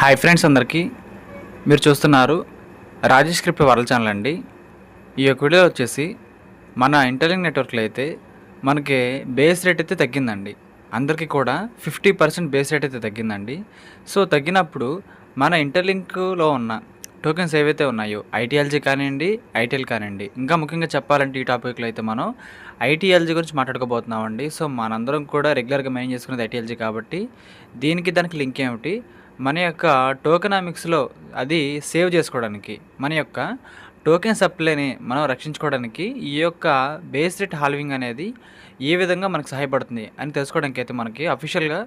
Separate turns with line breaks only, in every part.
Hi friends అందరికీ. మీరు చూస్తున్నారు రాజేష్ క్రిప్టో వరల్డ్ ఛానల్ అండి. ఈ యొక్క వీడియో వచ్చేసి మన ఇంటర్లింక్ నెట్వర్క్లో అయితే మనకి బేస్ రేట్ అయితే తగ్గిందండి. అందరికీ కూడా ఫిఫ్టీ పర్సెంట్ బేస్ రేట్ అయితే తగ్గిందండి. సో తగ్గినప్పుడు మన ఇంటర్లింక్లో ఉన్న టోకెన్స్ ఏవైతే ఉన్నాయో ఐటీఎల్జీ కానివ్వండి ఐటీఎల్ కానివ్వండి ఇంకా ముఖ్యంగా చెప్పాలంటే ఈ టాపిక్లో అయితే మనం ఐటీఎల్జీ గురించి మాట్లాడుకోబోతున్నామండి. సో మనందరం కూడా రెగ్యులర్గా మెయిన్ చేసుకునేది ఐటీఎల్జీ కాబట్టి దీనికి దానికి లింక్ ఏమిటి? మన యొక్క టోకెనామిక్స్లో అది సేవ్ చేసుకోవడానికి మన యొక్క టోకెన్ సప్లైని మనం రక్షించుకోవడానికి ఈ యొక్క బేస్ రేట్ హాల్వింగ్ అనేది ఏ విధంగా మనకు సహాయపడుతుంది అని తెలుసుకోవడానికి అయితే మనకి అఫీషియల్గా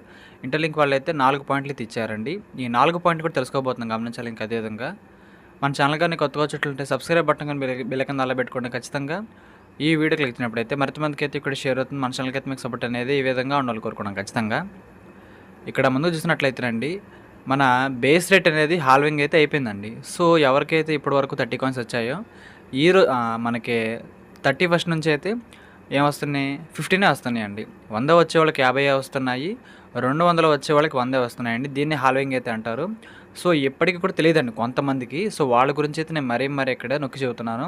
ఇంటర్లింక్ వాళ్ళు అయితే నాలుగు పాయింట్లు అయితే ఇచ్చారండి. ఈ నాలుగు పాయింట్లు కూడా తెలుసుకోబోతున్నాం గమనించాలి ఇంకా అదేవిధంగా మన ఛానల్ కానీ కొత్తగా వచ్చేట్లుంటే సబ్స్క్రైబ్ బటన్ కానీ బిల్ కింద అలా పెట్టుకోండి ఖచ్చితంగా. ఈ వీడియో క్లిక్ చేసినప్పుడైతే మరింత మందికి అయితే ఇక్కడ షేర్ అవుతుంది. మన ఛానల్కి అయితే మీకు సపోర్ట్ అనేది ఈ విధంగా ఉండాలి కోరుకున్నాం ఖచ్చితంగా. ఇక్కడ ముందు చూసినట్లయితేనండి మన బేస్ రేట్ అనేది హాల్వింగ్ అయితే అయిపోయిందండి. సో ఎవరికైతే ఇప్పటి వరకు థర్టీ కాయిన్స్ వచ్చాయో ఈ రో మనకి థర్టీ ఫస్ట్ నుంచి అయితే ఏమొస్తున్నాయి? ఫిఫ్టీనే వస్తున్నాయండి వంద వచ్చే వాళ్ళకి యాభై వస్తున్నాయి? రెండు వందలు వచ్చే వాళ్ళకి వందే వస్తున్నాయండి దీన్ని హాల్వింగ్ అయితే అంటారు. సో ఇప్పటికీ కూడా తెలియదండి కొంతమందికి. సో వాళ్ళ గురించి అయితే నేను మరీ మరీ ఇక్కడ నొక్కి చెబుతున్నాను.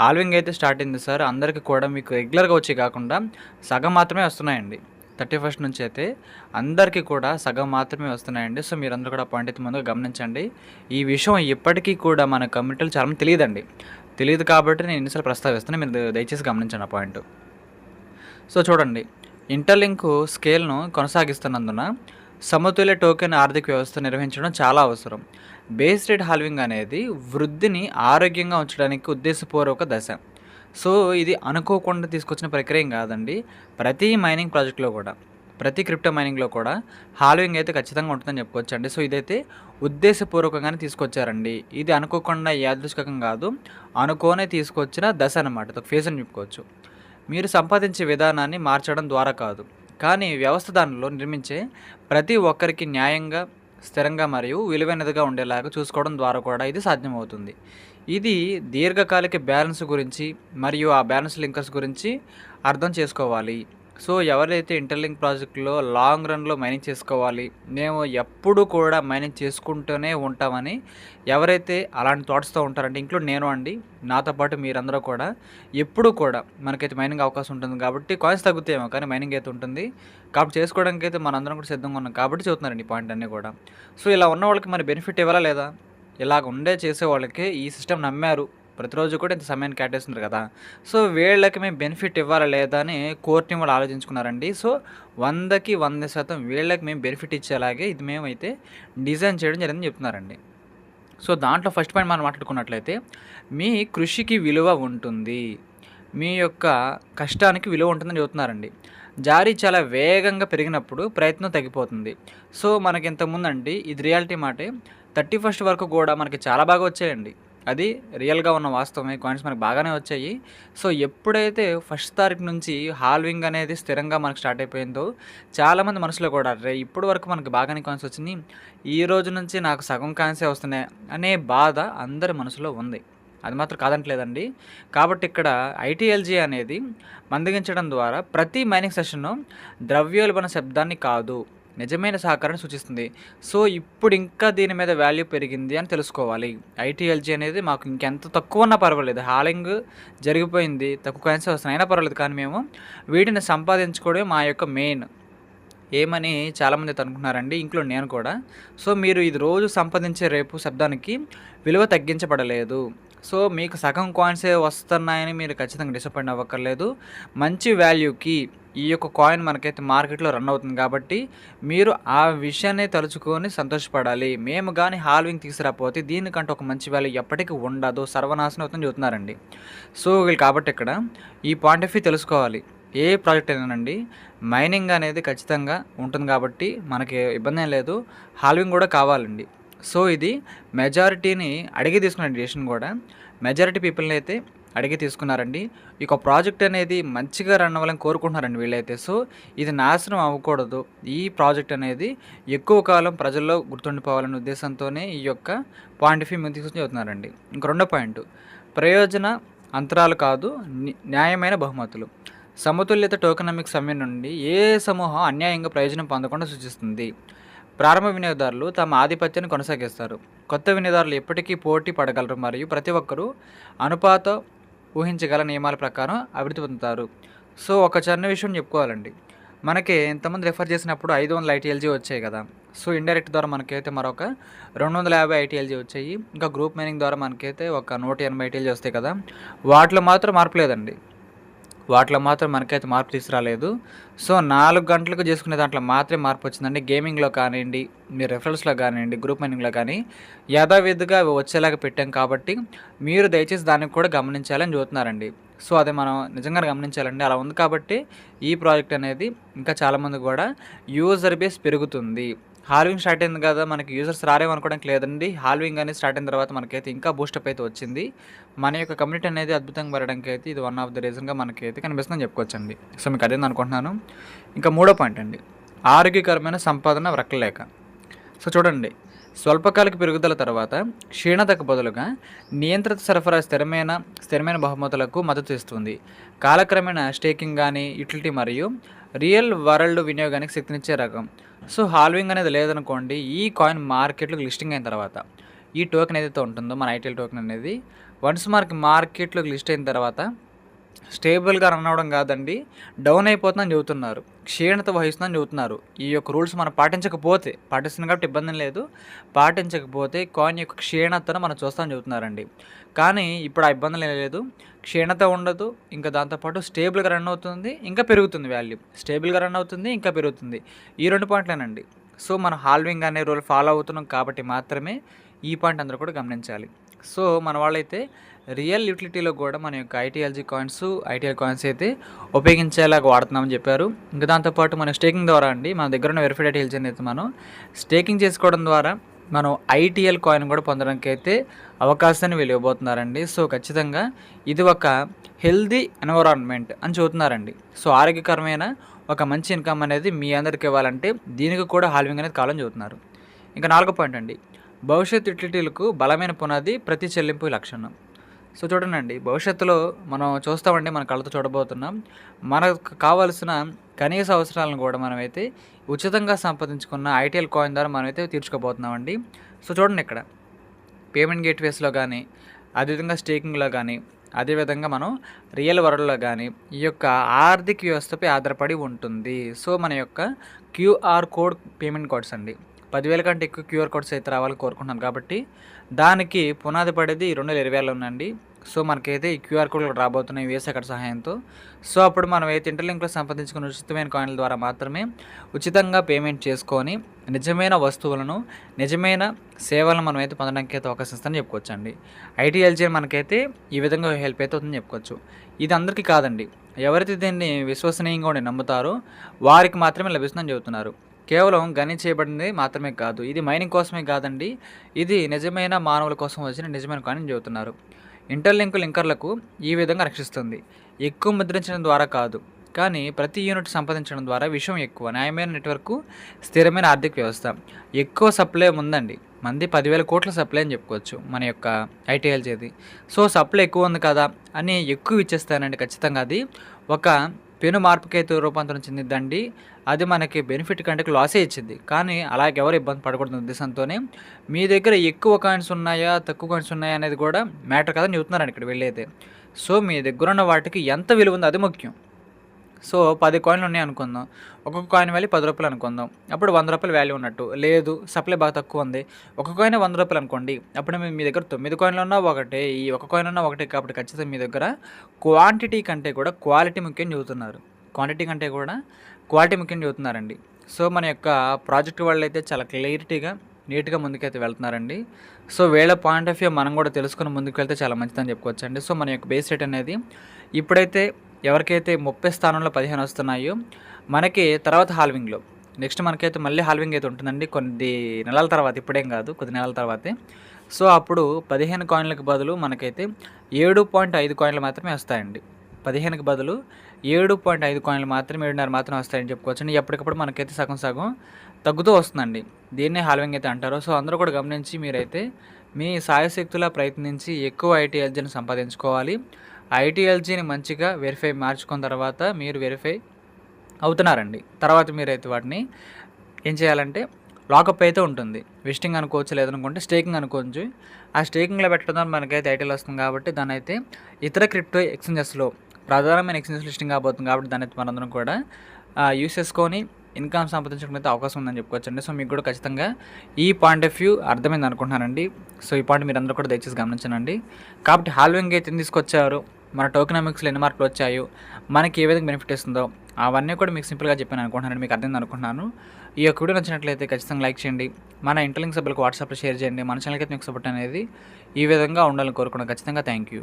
హాల్వింగ్ అయితే స్టార్ట్ అయింది సార్. అందరికీ కూడా మీకు రెగ్యులర్గా వచ్చి కాకుండా సగం మాత్రమే వస్తున్నాయండి. థర్టీ ఫస్ట్ నుంచి అయితే అందరికీ కూడా సగం మాత్రమే వస్తున్నాయండి. సో మీరందరూ కూడా పాయింట్ ముందుగా గమనించండి. ఈ విషయం ఇప్పటికీ కూడా మన కమ్యూనిటీలు చాలా తెలియదండి. తెలియదు కాబట్టి నేను ఎన్నిసార్లు ప్రస్తావిస్తాను మీరు దయచేసి గమనించండి ఆ పాయింట్. సో చూడండి ఇంటర్లింక్ స్కేల్ను కొనసాగిస్తున్నందున సమతుల్య టోకెన్ ఆర్థిక వ్యవస్థ నిర్వహించడం చాలా అవసరం. బేస్ రేట్ హాల్వింగ్ అనేది వృద్ధిని ఆరోగ్యంగా ఉంచడానికి ఉద్దేశపూర్వక దశ. సో ఇది అనుకోకుండా తీసుకొచ్చిన ప్రక్రియ కాదండి. ప్రతి మైనింగ్ ప్రాజెక్ట్లో కూడా ప్రతి క్రిప్టో మైనింగ్లో కూడా హాల్వింగ్ అయితే ఖచ్చితంగా ఉంటుందని చెప్పుకోవచ్చు అండి సో ఇదైతే ఉద్దేశపూర్వకంగానే తీసుకొచ్చారండి. ఇది అనుకోకుండా యాదృష్కం కాదు అనుకోనే తీసుకొచ్చిన దశ అనమాట ఒక ఫేజ్ అని చెప్పుకోవచ్చు. మీరు సంపాదించే విధానాన్ని మార్చడం ద్వారా కాదు. కానీ వ్యవస్థ దానిలో నిర్మించే ప్రతి ఒక్కరికి న్యాయంగా స్థిరంగా మరియు విలువైనదిగా ఉండేలాగా చూసుకోవడం ద్వారా కూడా ఇది సాధ్యమవుతుంది. ఇది దీర్ఘకాలిక బ్యాలెన్స్ గురించి మరియు ఆ బ్యాలెన్స్ లింకర్స్ గురించి అర్థం చేసుకోవాలి. సో ఎవరైతే ఇంటర్లింక్ ప్రాజెక్టులో లాంగ్ రన్లో మైనింగ్ చేసుకోవాలి మేము ఎప్పుడు కూడా మైనింగ్ చేసుకుంటూనే ఉంటామని ఎవరైతే అలాంటి థాట్స్తో ఉంటారంటే ఇంక్లూడ్ నేను అండి నాతో పాటు మీరందరూ కూడా ఎప్పుడు కూడా మనకైతే మైనింగ్ అవకాశం ఉంటుంది కాబట్టి కాయిన్స్ తగ్గుతాయేమో కానీ మైనింగ్ అయితే ఉంటుంది. కాబట్టి చేసుకోవడానికి అయితే మనందరం కూడా సిద్ధంగా ఉన్నాం కాబట్టి చెబుతున్నారండి ఈ పాయింట్ అన్నీ కూడా. సో ఇలా ఉన్న వాళ్ళకి మరి బెనిఫిట్ ఇవ్వాలా లేదా? ఇలాగ ఉండే చేసే వాళ్ళకి ఈ సిస్టమ్ నమ్మారు. ప్రతిరోజు కూడా ఇంత సమయాన్ని కేటాయిస్తున్నారు కదా. సో వీళ్ళకి మేము బెనిఫిట్ ఇవ్వాలా లేదా అని కోర్టుని వాళ్ళు ఆలోచించుకున్నారండి. సో వందకి వంద శాతం వీళ్ళకి మేము బెనిఫిట్ ఇచ్చేలాగే ఇది మేమైతే డిజైన్ చేయడం జరిగిందని చెప్తున్నారండి. సో దాంట్లో ఫస్ట్ పాయింట్ మనం మాట్లాడుకున్నట్లయితే మీ కృషికి విలువ ఉంటుంది. మీ యొక్క కష్టానికి విలువ ఉంటుందని చెబుతున్నారండి. జారీ చాలా వేగంగా పెరిగినప్పుడు ప్రయత్నం తగ్గిపోతుంది. సో మనకి ఇంతకుముందండి ఇది రియాలిటీ మాటే. థర్టీ ఫస్ట్ వరకు కూడా మనకి చాలా బాగా వచ్చాయండి. అది రియల్గా ఉన్న వాస్తవమే. కాయిన్స్ మనకు బాగానే వచ్చాయి. సో ఎప్పుడైతే ఫస్ట్ తారీఖు నుంచి హాల్వింగ్ అనేది స్థిరంగా మనకు స్టార్ట్ అయిపోయిందో చాలామంది మనసులో కూడా రే ఇప్పటి వరకు మనకు బాగానే కాయిన్స్ వచ్చినాయి ఈ రోజు నుంచి నాకు సగం కాయిన్సే వస్తున్నాయి అనే బాధ అందరి మనసులో ఉంది. అది మాత్రం కాదంటలేదండి. కాబట్టి ఇక్కడ ఐటీఎల్జీ అనేది మందగించడం ద్వారా ప్రతి మైనింగ్ సెషన్ను ద్రవ్యోల్బణ శబ్దాన్ని కాదు. నిజమైన సహకారాన్ని సూచిస్తుంది. సో ఇప్పుడు ఇంకా దీని మీద వాల్యూ పెరిగింది అని తెలుసుకోవాలి. ఐటీఎల్జీ అనేది మాకు ఇంకెంత తక్కువ ఉన్నా పర్వాలేదు. హాలింగ్ జరిగిపోయింది తక్కువ కాయిన్స్ వస్తున్నాయి అయినా పర్వాలేదు. కానీ మేము వీటిని సంపాదించుకోవడమే మా యొక్క మెయిన్ ఏమని చాలామంది అనుకున్నారండి అనుకుంటున్నారండి నేను కూడా. సో మీరు ఇది రోజు సంపాదించే రేపు శబ్దానికి విలువ తగ్గించబడలేదు. సో మీకు సగం కాయిన్సే వస్తున్నాయని మీరు ఖచ్చితంగా డిసప్పాయింట్ అవ్వక్కర్లేదు. మంచి వాల్యూకి ఈ యొక్క కాయిన్ మనకైతే మార్కెట్లో రన్ అవుతుంది కాబట్టి మీరు ఆ విషయాన్ని తలుచుకొని సంతోషపడాలి. మేము కానీ హాల్వింగ్ తీసుకురాకపోతే దీనికంటే ఒక మంచి వాల్యూ ఎప్పటికీ ఉండదు. సర్వనాశనం అవుతుందని చెబుతున్నారండి. సో వీళ్ళు కాబట్టి ఇక్కడ ఈ పాయింట్ ఆఫ్ వ్యూ తెలుసుకోవాలి. ఏ ప్రాజెక్ట్ అయినానండి? మైనింగ్ అనేది ఖచ్చితంగా ఉంటుంది కాబట్టి మనకి ఇబ్బంది ఏం లేదు. హాల్వింగ్ కూడా కావాలండి. సో ఇది మెజారిటీని అడిగి తీసుకున్న డిసిషన్ కూడా. మెజారిటీ పీపుల్ని అయితే అడిగి తీసుకున్నారండి. ఈ యొక్క ప్రాజెక్ట్ అనేది మంచిగా రన్ అవ్వాలని కోరుకుంటున్నారండి వీళ్ళైతే. సో ఇది నాశనం అవ్వకూడదు. ఈ ప్రాజెక్ట్ అనేది ఎక్కువ కాలం ప్రజల్లో గుర్తుండిపోవాలనే ఉద్దేశంతోనే ఈ యొక్క పాయింట్ ఆఫ్ వ్యూ ముందు చెబుతున్నారండి ఇంక రెండో పాయింట్ ప్రయోజన అంతరాలు కాదు న్యాయమైన బహుమతులు. సమతుల్యత టోకనమిక్ సమయం నుండి ఏ సమూహం అన్యాయంగా ప్రయోజనం పొందకుండా సూచిస్తుంది. ప్రారంభ వినియోగదారులు తమ ఆధిపత్యాన్ని కొనసాగిస్తారు. కొత్త వినియోగదారులు ఎప్పటికీ పోటీ పడగలరు మరియు ప్రతి ఒక్కరూ అనుపాత ఊహించగల నియమాల ప్రకారం అభివృద్ధి పొందుతారు. సో ఒక చిన్న విషయం చెప్పుకోవాలండి. మనకి ఇంతమంది రిఫర్ చేసినప్పుడు ఐదు వందల ఐటీఎల్జీ వచ్చాయి కదా. సో ఇండైరెక్ట్ ద్వారా మనకైతే మరొక రెండు వందల యాభై ఐటీఎల్జీ వచ్చాయి. ఇంకా గ్రూప్ మైనింగ్ ద్వారా మనకైతే ఒక నూట ఎనభై ఐటీఎల్జీ వస్తాయి కదా. వాటిలో మాత్రం మార్పు లేదండి. వాటిలో మాత్రం మనకైతే మార్పు తీసుకురాలేదు. సో నాలుగు గంటలకు చేసుకునే దాంట్లో మాత్రమే మార్పు వచ్చిందండి. గేమింగ్లో కానివ్వండి మీ రెఫరల్స్లో కానివ్వండి గ్రూప్ మైనింగ్లో కానీ యథావిధిగా వచ్చేలాగా పెట్టాం కాబట్టి మీరు దయచేసి దానికి కూడా గమనించాలని చూస్తున్నారండి. సో అది మనం నిజంగా గమనించాలండి. అలా ఉంది కాబట్టి ఈ ప్రాజెక్ట్ అనేది ఇంకా చాలామంది కూడా యూజర్ బేస్ పెరుగుతుంది. హాల్వింగ్ స్టార్ట్ అయింది కదా మనకి యూజర్స్ రారేమనుకోవడానికి లేదండి. హాల్వింగ్ అనేది స్టార్ట్ అయిన తర్వాత మనకైతే ఇంకా బూస్టప్ అయితే వచ్చింది. మన యొక్క కమ్యూనిటీ అనేది అద్భుతంగా పెరగడానికి అయితే ఇది వన్ ఆఫ్ ద రీజన్గా మనకైతే కనిపిస్తుందని చెప్పుకోవచ్చండి. సో మీకు అదేంది అనుకుంటున్నాను. ఇంకా మూడో పాయింట్ అండి. ఆరోగ్యకరమైన సంపాదన వ్రక్కలేక సో చూడండి. స్వల్పకాలిక పెరుగుదల తర్వాత క్షీణతకు బదులుగా నియంత్రిత సరఫరా స్థిరమైన స్థిరమైన బహుమతులకు మద్దతు ఇస్తుంది. కాలక్రమేణా స్టేకింగ్ కానీ యుటిలిటీ మరియు రియల్ వరల్డ్ వినియోగానికి శక్తినిచ్చే రకం. సో హాల్వింగ్ అనేది లేదనుకోండి ఈ కాయిన్ మార్కెట్లో లిస్టింగ్ అయిన తర్వాత ఈ టోకెన్ ఏదైతే ఉంటుందో మన ఐటీఎల్ టోకెన్ అనేది వన్స్ మార్క్ మార్కెట్లోకి లిస్ట్ అయిన తర్వాత స్టేబుల్గా రన్ అవ్వడం కాదండి డౌన్ అయిపోతుందని చెబుతున్నారు క్షీణత వహిస్తుందని చెబుతున్నారు. ఈ యొక్క రూల్స్ మనం పాటించకపోతే పాటిస్తుంది కాబట్టి ఇబ్బంది లేదు పాటించకపోతే కాయిన్ యొక్క క్షీణతను మనం చూస్తామని చెబుతున్నారండి. కానీ ఇప్పుడు ఆ ఇబ్బందులు లేదు క్షీణత ఉండదు ఇంకా దాంతోపాటు స్టేబుల్గా రన్ అవుతుంది ఇంకా పెరుగుతుంది వాల్యూ. స్టేబుల్గా రన్ అవుతుంది ఇంకా పెరుగుతుంది. ఈ రెండు పాయింట్లేనండి. సో మనం హాల్వింగ్ అనే రూల్ ఫాలో అవుతున్నాం కాబట్టి మాత్రమే ఈ పాయింట్ అందరూ కూడా గమనించాలి. సో మన వాళ్ళైతే రియల్ యూటిలిటీలో కూడా మన యొక్క ఐటీఎల్జీ కాయిన్స్ ఐటీఎల్ కాయిన్స్ అయితే ఉపయోగించేలాగా వాడుతున్నామని చెప్పారు. ఇంకా దాంతోపాటు మన స్టేకింగ్ ద్వారా అండి మన దగ్గర ఉన్న వెరిఫైడ్ ఐటీఎల్జీ అయితే మనం స్టేకింగ్ చేసుకోవడం ద్వారా మనం ఐటీఎల్ కాయిన్ కూడా పొందడానికి అయితే అవకాశాన్ని వీళ్ళు ఇవ్వబోతున్నారండి సో ఖచ్చితంగా ఇది ఒక హెల్దీ ఎన్వైరాన్మెంట్ అని చూస్తున్నారండి సో ఆరోగ్యకరమైన ఒక మంచి ఇన్కమ్ అనేది మీ అందరికి ఇవ్వాలంటే దీనికి కూడా హాల్వింగ్ అనేది కావాలని చూస్తున్నారు ఇంకా నాలుగో పాయింట్ అండి భవిష్యత్ యుటిలిటీలకు బలమైన పునాది ప్రతి చెల్లింపు లక్షణం. సో చూడండి భవిష్యత్తులో మనం చూస్తామండి మన కళ్ళతో చూడబోతున్నాం. మనకు కావాల్సిన కనీస అవసరాలను కూడా మనమైతే ఉచితంగా సంపాదించుకున్న ఐటీఎల్ కాయిన్ ద్వారా మనమైతే తీర్చుకోబోతున్నామండి. సో చూడండి ఇక్కడ పేమెంట్ గేట్వేస్లో కానీ అదేవిధంగా స్టేకింగ్లో కానీ అదేవిధంగా మనం రియల్ వరల్డ్లో కానీ ఈ యొక్క ఆర్థిక వ్యవస్థపై ఆధారపడి ఉంటుంది. సో మన యొక్క క్యూఆర్ కోడ్ పేమెంట్ కోడ్స్ అండి. పదివేల కంటే ఎక్కువ క్యూఆర్ కోడ్స్ అయితే రావాలని కోరుకుంటున్నాను కాబట్టి దానికి పునాది పడేది రెండు వేల ఇరవై ఉందండి. సో మనకైతే ఈ క్యూఆర్ కోడ్లు రాబోతున్నాయి వేసే అక్కడ సహాయంతో. సో అప్పుడు మనం అయితే ఇంటర్లింక్లో సంపాదించుకున్న ఉచితమైన కాయిన్ల ద్వారా మాత్రమే ఉచితంగా పేమెంట్ చేసుకొని నిజమైన వస్తువులను నిజమైన సేవలను మనం అయితే పొందడానికి అయితే అవకాశం ఇస్తామని చెప్పుకోవచ్చు అండి ఐటీఎల్జీ మనకైతే ఈ విధంగా హెల్ప్ అయితే అవుతుందని చెప్పుకోవచ్చు. ఇది అందరికీ కాదండి. ఎవరైతే దీన్ని విశ్వసనీయంగా ఉండి నమ్ముతారో వారికి మాత్రమే లభిస్తుందని చెబుతున్నారు. కేవలం గని చేయబడింది మాత్రమే కాదు ఇది మైనింగ్ కోసమే కాదండి ఇది నిజమైన మానవుల కోసం వచ్చిన నిజమైన కాని చెబుతున్నారు. ఇంటర్లింక్ లింకర్లకు ఈ విధంగా రక్షిస్తుంది. ఎక్కువ ముద్రించడం ద్వారా కాదు కానీ ప్రతి యూనిట్ సంపాదించడం ద్వారా విషయం ఎక్కువ న్యాయమైన నెట్వర్క్ స్థిరమైన ఆర్థిక వ్యవస్థ. ఎక్కువ సప్లై ఉందండి మంది పదివేల కోట్ల సప్లై అని చెప్పుకోవచ్చు మన యొక్క ఐటీఎల్ చేది. సో సప్లై ఎక్కువ ఉంది కదా అని ఎక్కువ ఇచ్చేస్తానండి ఖచ్చితంగా అది. ఒక పెను మార్పుకైతే రూపాంతరం చెందిద్దండి. అది మనకి బెనిఫిట్ కంటే లాసే ఇచ్చింది. కానీ అలాగే ఎవరు ఇబ్బంది పడకూడదు ఉద్దేశంతోనే మీ దగ్గర ఎక్కువ కాయిన్స్ ఉన్నాయా తక్కువ కాయిన్స్ ఉన్నాయా అనేది కూడా మ్యాటర్ కదా చెబుతున్నారండి ఇక్కడ వెళ్ళైతే. సో మీ దగ్గర ఉన్న వాటికి ఎంత విలువ ఉందో అది ముఖ్యం. సో పది కాయిన్లు ఉన్నాయి అనుకుందాం. ఒక్కొక్క కాయిన్ వాల్యూ పది రూపాయలు అనుకుందాం. అప్పుడు వంద రూపాయలు వాల్యూ ఉన్నట్టు. లేదు సప్లై బాగా తక్కువ ఉంది. ఒక కాయిన్ వంద రూపాయలు అనుకోండి. అప్పుడు మీ దగ్గర తొమ్మిది కాయిన్లు ఉన్నా ఒకటే. ఈ ఒక కాయిన్ ఉన్నా ఒకటే కాబట్టి ఖచ్చితంగా మీ దగ్గర క్వాంటిటీ కంటే కూడా క్వాలిటీ ముఖ్యం చదువుతున్నారు క్వాంటిటీ కంటే కూడా క్వాలిటీ ముఖ్యం చదువుతున్నారండి సో మన యొక్క ప్రాజెక్ట్ వాళ్ళు అయితే చాలా క్లారిటీగా నీట్గా ముందుకైతే వెళ్తున్నారండి. సో వీళ్ళ పాయింట్ ఆఫ్ వ్యూ మనం కూడా తెలుసుకుని ముందుకు వెళ్తే చాలా మంచిదని చెప్పుకోవచ్చండి. సో మన యొక్క బేస్ రేట్ అనేది ఇప్పుడైతే ఎవరికైతే ముప్పై స్థానంలో పదిహేను వస్తున్నాయో మనకి తర్వాత హాల్వింగ్లో. నెక్స్ట్ మనకైతే మళ్ళీ హాల్వింగ్ అయితే ఉంటుందండి. కొద్ది నెలల తర్వాత ఇప్పుడేం కాదు కొద్ది నెలల తర్వాతే. సో అప్పుడు పదిహేను కాయిన్లకు బదులు మనకైతే ఏడు పాయింట్ ఐదు కాయిన్లు మాత్రమే వస్తాయండి. పదిహేనుకి బదులు ఏడు పాయింట్ ఐదు కాయిన్లు మాత్రమే ఏడున్నర మాత్రం వస్తాయని చెప్పుకోవచ్చండి. ఎప్పటికప్పుడు మనకైతే సగం సగం తగ్గుతూ వస్తుందండి. దీన్నే హాల్వింగ్ అయితే అంటారు. సో అందరూ కూడా గమనించి మీరైతే మీ సాయశక్తులా ప్రయత్నించి ఎక్కువ ఐటీఎల్జీని సంపాదించుకోవాలి. ఐటీఎల్జీని మంచిగా వెరిఫై మార్చుకున్న తర్వాత మీరు వెరిఫై అవుతున్నారండి. తర్వాత మీరైతే వాటిని ఏం చేయాలంటే లాకప్ అయితే ఉంటుంది. విజిటింగ్ అనుకోవచ్చు లేదనుకుంటే స్టేకింగ్ అనుకోవచ్చు. ఆ స్టేకింగ్లో పెట్టడం మనకైతే ఐటీఎల్ వస్తుంది కాబట్టి దాని అయితే ఇతర క్రిప్టో ఎక్స్చేంజెస్లో ప్రధానమైన ఎక్స్చేంజెస్ లిస్టింగ్ కాబోతుంది కాబట్టి దాని అయితే మనందరం కూడా యూస్ చేసుకొని ఇన్కమ్ సంపాదించడం అయితే అవకాశం ఉందని చెప్పుకోవచ్చండి. సో మీకు కూడా ఖచ్చితంగా ఈ పాయింట్ ఆఫ్ వ్యూ అర్థమైంది అనుకుంటున్నానండి. సో ఈ పాయింట్ మీరు అందరూ కూడా దయచేసి గమనించండి కాబట్టి హాల్వింగ్ అయితే తీసుకొచ్చారు? మన టోకనామిక్స్లో ఎన్ని మార్పులు వచ్చాయో మనకి ఏ విధంగా బెనిఫిట్ ఇస్తుందో అవన్నీ కూడా మీకు సింపుల్గా చెప్పాను అనుకుంటున్నాను మీకు అర్థమైంది అనుకుంటున్నాను. ఈ యొక్క వీడియో నచ్చినట్లయితే ఖచ్చితంగా లైక్ చేయండి. మన ఇంటర్లింక్ సభ్యులకు వాట్సాప్లో షేర్ చేయండి. మన ఛానల్కి అయితే మీకు సపోర్ట్ అనేది ఈ విధంగా ఉండాలని కోరుకున్నాను ఖచ్చితంగా థ్యాంక్ యూ.